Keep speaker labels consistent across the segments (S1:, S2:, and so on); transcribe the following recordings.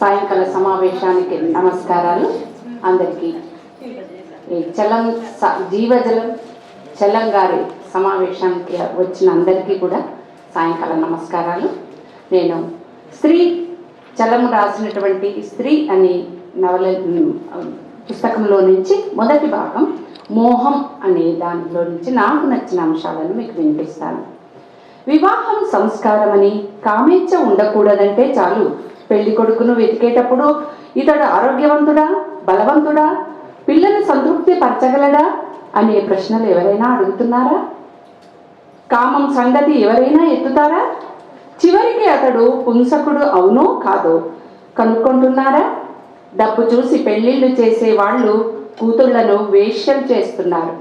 S1: సాయంకాల సమావేశానికి నమస్కారాలు అందరికీ. ఈ చలం స- జీవజలం చలం గారి సమావేశానికి వచ్చిన అందరికీ కూడా సాయంకాల నమస్కారాలు. నేను స్త్రీ చలం రాసినటువంటి స్త్రీ అనే నవల పుస్తకంలో నుంచి మొదటి భాగం మోహం అనే దానిలో నుంచి నాకు నచ్చిన అంశాలను మీకు వినిపిస్తాను. వివాహం సంస్కారం అని కామేచ్ఛ ఉండకూడదంటే చాలు. పెళ్ళి కొడుకును వెతికేటప్పుడు ఇతడు ఆరోగ్యవంతుడా బలవంతుడా పిల్లలు సంతృప్తి పరచగలడా అనే ప్రశ్నలు ఎవరైనా అడుగుతున్నారా? కామం సంగతి ఎవరైనా ఎత్తుతారా? చివరికి అతడు పుంసకుడు అవునో కాదో కనుక్కుంటున్నారా? డబ్బు చూసి పెళ్ళిళ్ళు చేసే వాళ్ళు కూతుళ్ళను వేష్యం చేస్తున్నారు.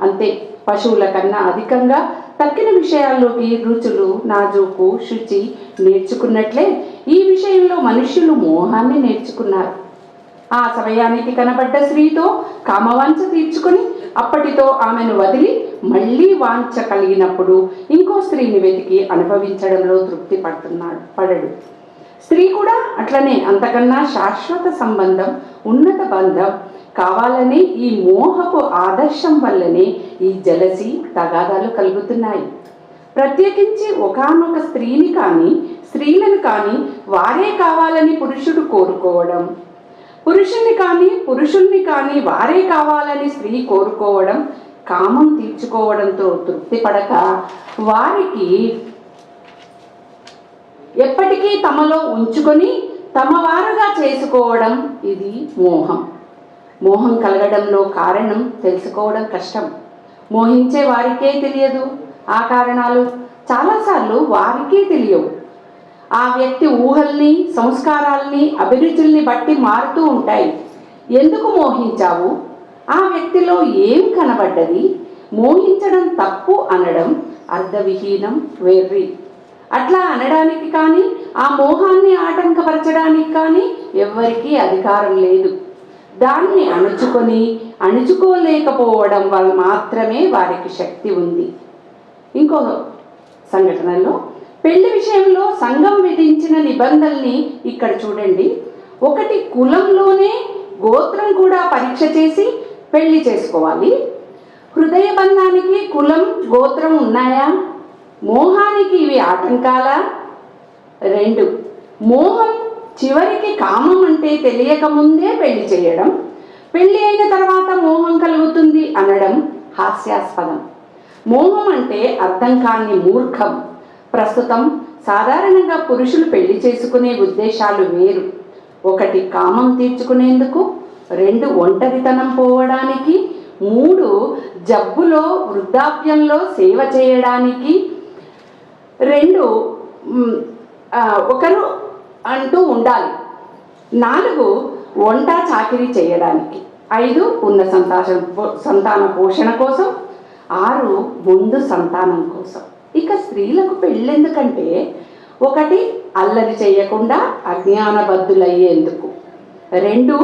S1: అంతే. పశువుల కన్నా అధికంగా తక్కిన విషయాల్లోకి రుచులు నాజూకు శుచి నేర్చుకున్నట్లే ఈ విషయంలో మనుష్యులు మోహాన్ని నేర్చుకున్నారు. ఆ సమయానికి కనబడ్డ స్త్రీతో కామవాంఛ తీర్చుకొని అప్పటితో ఆమెను వదిలి మళ్ళీ వాంఛ కలిగినప్పుడు ఇంకో స్త్రీని వెతికి అనుభవించడంలో తృప్తి పడుతున్నాడు పడడు. స్త్రీ కూడా అట్లనే అంతకన్నా శాశ్వత సంబంధం ఉన్నత బంధం కావాలనే ఈ మోహపు ఆదర్శం వల్లనే ఈ జలసి తగాదాలు కలుగుతున్నాయి. ప్రత్యేకించి ఒకానొక స్త్రీని కానీ స్త్రీలను కానీ వారే కావాలని పురుషుడు కోరుకోవడం. పురుషుని కానీ పురుషుణ్ణి కానీ వారే కావాలని స్త్రీ కోరుకోవడం కామం తీర్చుకోవడంతో తృప్తి పడక వారికి ఎప్పటికీ తమలో ఉంచుకొని తమ వారుగా చేసుకోవడం ఇది మోహం. మోహం కలగడంలో కారణం తెలుసుకోవడం కష్టం. మోహించే వారికే తెలియదు. ఆ కారణాలు చాలాసార్లు వారికే తెలియవు. ఆ వ్యక్తి ఊహల్ని సంస్కారాల్ని అభిరుచుల్ని బట్టి మారుతూ ఉంటాయి. ఎందుకు మోహించావు? ఆ వ్యక్తిలో ఏం కనబడ్డది? మోహించడం తప్పు అనడం అర్ధవిహీనం వెర్రి. అట్లా అనడానికి కానీ ఆ మోహాన్ని ఆటంకపరచడానికి కానీ ఎవ్వరికీ అధికారం లేదు. దాన్ని అణుచుకొని అణుచుకోలేకపోవడం వల్ల మాత్రమే వారికి శక్తి ఉంది. ఇంకో సంఘటనలో పెళ్ళి విషయంలో సంఘం విధించిన నిబంధనల్ని ఇక్కడ చూడండి. ఒకటి కులంలోనే గోత్రం కూడా పరీక్ష చేసి పెళ్ళి చేసుకోవాలి. హృదయ బంధానికి కులం గోత్రం ఉన్నాయా? మోహానికి ఇవి ఆటంకాలా? రెండు మోహం చివరికి కామం అంటే తెలియక ముందే పెళ్ళి చేయడం. పెళ్ళి అయిన తర్వాత మోహం కలుగుతుంది అనడం హాస్యాస్పదం. మోహం అంటే అర్థం కాని మూర్ఖం. ప్రస్తుతం సాధారణంగా పురుషులు పెళ్ళి చేసుకునే ఉద్దేశాలు వేరు. ఒకటి కామం తీర్చుకునేందుకు రెండు ఒంటరితనం పోవడానికి మూడు జబ్బులో వృద్ధాప్యంలో సేవ చేయడానికి రెండు ఒకరు అంటూ ఉండాలి. నాలుగు వంట చాకిరీ చేయడానికి. ఐదు ఉన్న సంతాన సంతాన పోషణ కోసం. ఆరు ముందు సంతానం కోసం. ఇక స్త్రీలకు పెళ్ళెందుకంటే ఒకటి అల్లరి చేయకుండా అజ్ఞానబద్ధులయ్యేందుకు. రెండు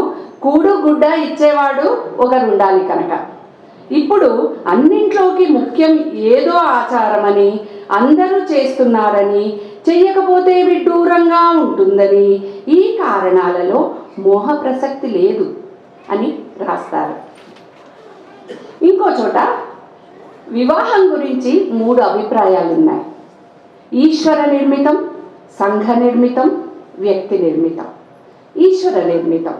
S1: కూడు గుడ్డ ఇచ్చేవాడు ఒకరు ఉండాలి కనుక. ఇప్పుడు అన్నింట్లోకి ముఖ్యం ఏదో ఆచారమని అందరూ చేస్తున్నారని చెయ్యకపోతే విడ్డూరంగా ఉంటుందని ఈ కారణాలలో మోహ ప్రసక్తి లేదు అని రాస్తారు. ఇంకో చోట వివాహం గురించి మూడు అభిప్రాయాలు ఉన్నాయి ఈశ్వర నిర్మితం సంఘ నిర్మితం వ్యక్తి నిర్మితం. ఈశ్వర నిర్మితం.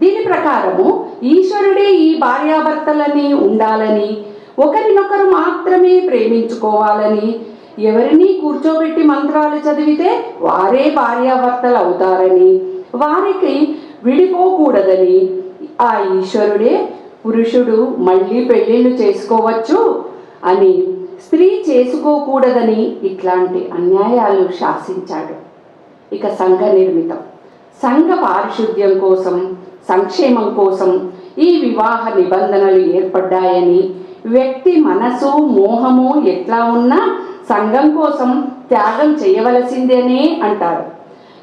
S1: దీని ప్రకారము ఈశ్వరుడే ఈ భార్యాభర్తలని ఉండాలని ఒకరినొకరు మాత్రమే ప్రేమించుకోవాలని ఎవరిని కూర్చోబెట్టి మంత్రాలు చదివితే వారే భార్యాభర్తలు అవుతారని వారికి విడిపోకూడదని. ఆ ఈశ్వరుడే పురుషుడు మళ్ళీ పెళ్ళిళ్ళు చేసుకోవచ్చు అని స్త్రీ చేసుకోకూడదని ఇట్లాంటి అన్యాయాలు శాసించాడు. ఇక సంఘ నిర్మితం. సంఘ పారిశుద్ధ్యం కోసం సంక్షేమం కోసం ఈ వివాహ నిబంధనలు ఏర్పడ్డాయని వ్యక్తి మనసు మోహము ఎట్లా ఉన్నా సంఘం కోసం త్యాగం చేయవలసిందేనే అంటారు.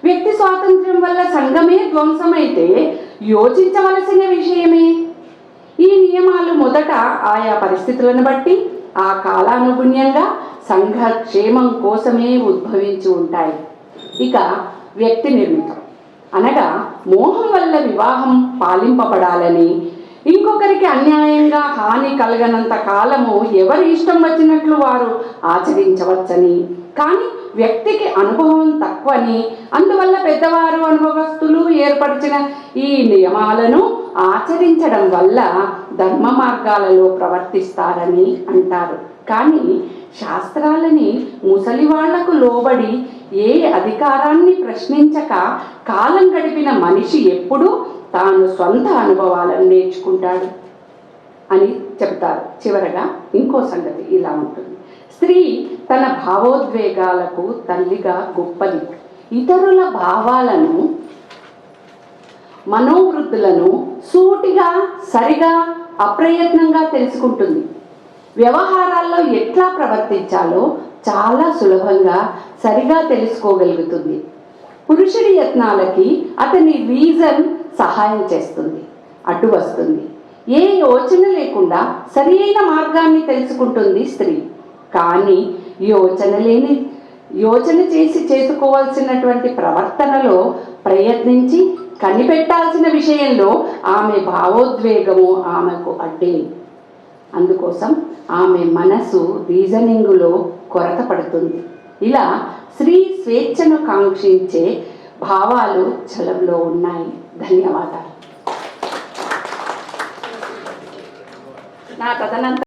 S1: వ్యక్తి స్వాతంత్ర్యం వల్ల సంఘమే ధ్వంసమైతే యోచించవలసిన విషయమే. ఈ నియమాలు మొదట ఆయా పరిస్థితులను బట్టి ఆ కాలానుగుణ్యంగా సంఘ క్షేమం కోసమే ఉద్భవించి ఉంటాయి. ఇక వ్యక్తి నిర్మితం. అనగా మోహం వల్ల వివాహం పాలింపబడాలని ఇంకొకరికి అన్యాయంగా హాని కలగనంత కాలము ఎవరి ఇష్టం వచ్చినట్లు వారు ఆచరించవచ్చని. కానీ వ్యక్తికి అనుభవం తక్కువని అందువల్ల పెద్దవారు అనుభవస్తులు ఏర్పరిచిన ఈ నియమాలను ఆచరించడం వల్ల ధర్మ మార్గాలలో ప్రవర్తిస్తారని అంటారు. కానీ శాస్త్రాలని ముసలి వాళ్ళకు లోబడి ఏ అధికారాన్ని ప్రశ్నించక కాలం గడిపిన మనిషి ఎప్పుడూ తాను సొంత అనుభవాలను నేర్చుకుంటాడు అని చెప్తారు చివరగా ఇంకో సంగతి ఇలా ఉంటుంది. స్త్రీ తన భావోద్వేగాలకు తల్లిగా గొప్పది. ఇతరుల భావాలను మనోవృద్ధులను సూటిగా సరిగా అప్రయత్నంగా తెలుసుకుంటుంది. వ్యవహారాల్లో ఎట్లా ప్రవర్తించాలో చాలా సులభంగా సరిగా తెలుసుకోగలుగుతుంది. పురుషుడి యత్నాలకి అతని రీజన్ సహాయం చేస్తుంది అడ్డు వస్తుంది. ఏ యోచన లేకుండా సరి అయిన మార్గాన్ని తెలుసుకుంటుంది స్త్రీ. కానీ యోచన లేని యోచన చేసి చేసుకోవాల్సినటువంటి ప్రవర్తనలో ప్రయత్నించి కనిపెట్టాల్సిన విషయంలో ఆమె భావోద్వేగము ఆమెకు అడ్డే. అందుకోసం ఆమె మనసు రీజనింగులో కొరత పడుతుంది. ఇలా స్త్రీ స్వేచ్ఛను కాంక్షించే భావాలు చలంలో ఉన్నాయి. ధన్యవాదాలు. నా కథనంత